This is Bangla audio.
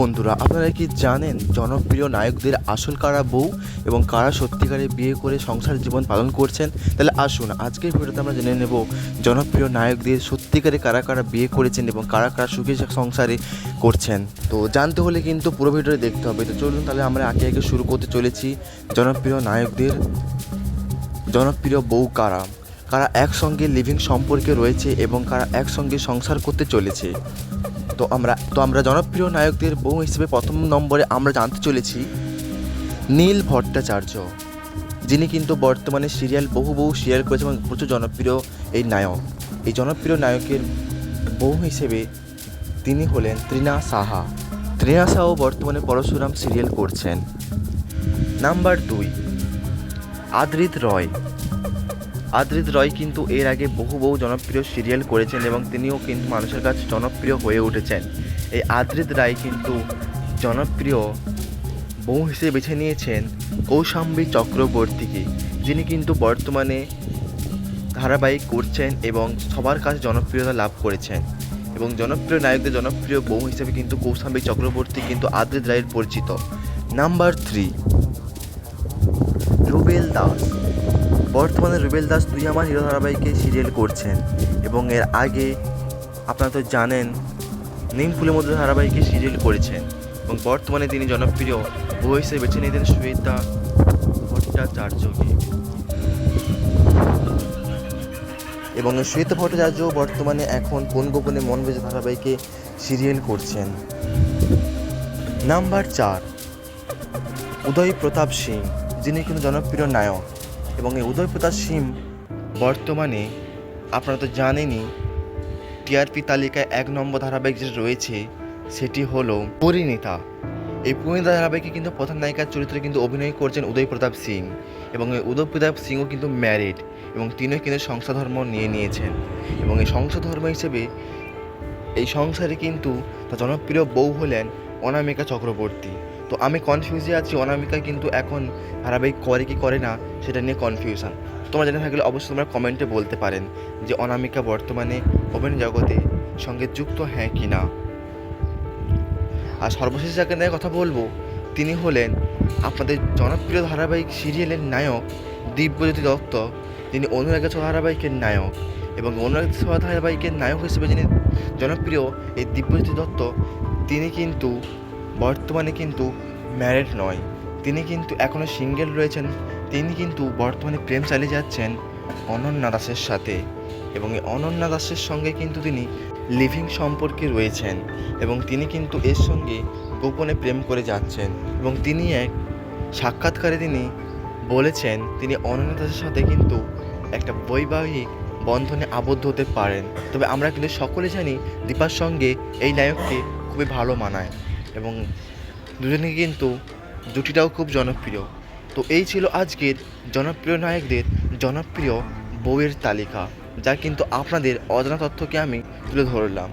বন্ধুরা, আপনারা কি জানেন জনপ্রিয় নায়কদের আসল কারা বউ এবং কারা সত্যিকারে বিয়ে করে সংসার জীবন পালন করছেন? তাহলে আসুন, আজকের ভিডিওতে আমরা জেনে নেব জনপ্রিয় নায়কদের সত্যিকারে কারা কারা বিয়ে করেছেন এবং কারা কারা সুখী সংসারে করছেন। তো জানতে হলে কিন্তু পুরো ভিডিওটা দেখতে হবে। তো চলুন তাহলে আমরা আগে আগে শুরু করতে চলেছি। জনপ্রিয় নায়কদের জনপ্রিয় বউ কারা? কারা একসঙ্গে লিভিং সম্পর্কে রয়েছে এবং কারা একসঙ্গে সংসার করতে চলেছে। তো আমরা তো আমরা জনপ্রিয় নায়কদের বউ হিসেবে প্রথম নম্বরে আমরা জানতে চলেছি নীল ভট্টাচার্য, যিনি কিন্তু বর্তমানে সিরিয়াল বহু বহু সিরিয়াল করেছে এবং প্রচুর জনপ্রিয় এই নায়ক। এই জনপ্রিয় নায়কের বউ হিসেবে তিনি হলেন ত্রিনা সাহা। ত্রিনা সাহাও বর্তমানে পরশুরাম সিরিয়াল করছেন। নাম্বার দুই আদ্রিত রয়। আদ্রিত রয় কিন্তু এর আগে বহু বহু জনপ্রিয় সিরিয়াল করেছেন এবং তিনিও কিন্তু মানুষের কাছে জনপ্রিয় হয়ে উঠেছেন। এই আদ্রিত রায় কিন্তু জনপ্রিয় বউ হিসেবে বেছে নিয়েছেন কৌশাম্বী চক্রবর্তীকে, যিনি কিন্তু বর্তমানে ধারাবাহিক করছেন এবং সবার কাছে জনপ্রিয়তা লাভ করেছেন। এবং জনপ্রিয় নায়কদের জনপ্রিয় বউ হিসেবে কিন্তু কৌশাম্বী চক্রবর্তী কিন্তু আদ্রিত রায়ের পরিচিত। Number three, Rubel Das. বর্তমানে রুবেল দাস তুই আমার হিরো ধারাবাহিকে সিরিয়াল করছেন এবং এর আগে আপনারা তো জানেন, নিম ফুলের মধ্যে ধারাবাহিকে সিরিয়াল করেছেন এবং বর্তমানে তিনি জনপ্রিয় বউ হিসেবে বেছে নিতেন শ্বেতা ভট্টাচার্যকে। এবং শ্বেতা ভট্টাচার্য বর্তমানে এখন কোন গোপনে মন বেজে ধারাবাহিকে সিরিয়াল করছেন? নাম্বার চার, উদয় প্রতাপ সিং, যিনি কিন্তু জনপ্রিয় নায়ক। এবং এই উদয় প্রতাপ সিং বর্তমানে, আপনারা তো জানেনই, টিআরপি তালিকায় এক নম্বর ধারাবাহিক যেটা রয়েছে, সেটি হলো পরিণীতা। এই পরিণীতা ধারাবাহিকে কিন্তু প্রধান নায়িকার চরিত্রে কিন্তু অভিনয় করছেন উদয় প্রতাপ সিং এবং এই উদয় প্রতাপ সিংও কিন্তু ম্যারিড এবং তিনিও কিন্তু সংসার ধর্ম নিয়ে নিয়েছেন। এবং এই সংসার ধর্ম হিসেবে এই সংসারে কিন্তু তার জনপ্রিয় বউ হলেন অনামিকা চক্রবর্তী। তো আমি কনফিউজে আছি, অনামিকা কিন্তু এখন ধারাবাহিক করে কি করে না, সেটা নিয়ে কনফিউশন তোমরা জেনে থাকলে অবশ্যই তোমরা কমেন্টে বলতে পারেন যে অনামিকা বর্তমানে অভিনয় জগতে সঙ্গে যুক্ত হ্যাঁ কি না। আর সর্বশেষ যাকে নিয়ে কথা বলব, তিনি হলেন আপনাদের জনপ্রিয় ধারাবাহিক সিরিয়ালের নায়ক দিব্যজ্যোতি দত্ত। যিনি অনুরাগের ছোঁয়া ধারাবাহিকের নায়ক এবং অনুরাগের ছোঁয়া ধারাবাহিকের নায়ক হিসেবে যিনি জনপ্রিয় এই দিব্যজ্যোতি দত্ত, তিনি কিন্তু বর্তমানে কিন্তু ম্যারেড নয়। তিনি কিন্তু এখনও সিঙ্গেল রয়েছেন। তিনি কিন্তু বর্তমানে প্রেম চালিয়ে যাচ্ছেন অনন্যা দাসের সাথে এবং এই অনন্যা দাসের সঙ্গে কিন্তু তিনি লিভিং সম্পর্কে রয়েছেন এবং তিনি কিন্তু এর সঙ্গে গোপনে প্রেম করে যাচ্ছেন এবং তিনি এক সাক্ষাৎকারে তিনি বলেছেন, তিনি অনন্যা দাসের সাথে কিন্তু একটা বৈবাহিক বন্ধনে আবদ্ধ হতে পারেন। তবে আমরা কিন্তু সকলে জানি দীপার সঙ্গে এই নায়ককে খুবই ভালো মানায়। এবং দুজনে কিন্তু জুটিটাও খুব জনপ্রিয়। তো এই ছিল আজকের জনপ্রিয় নায়কদের জনপ্রিয় বইয়ের তালিকা, যা কিন্তু আপনাদের অজানা তথ্যকে আমি তুলে ধরলাম।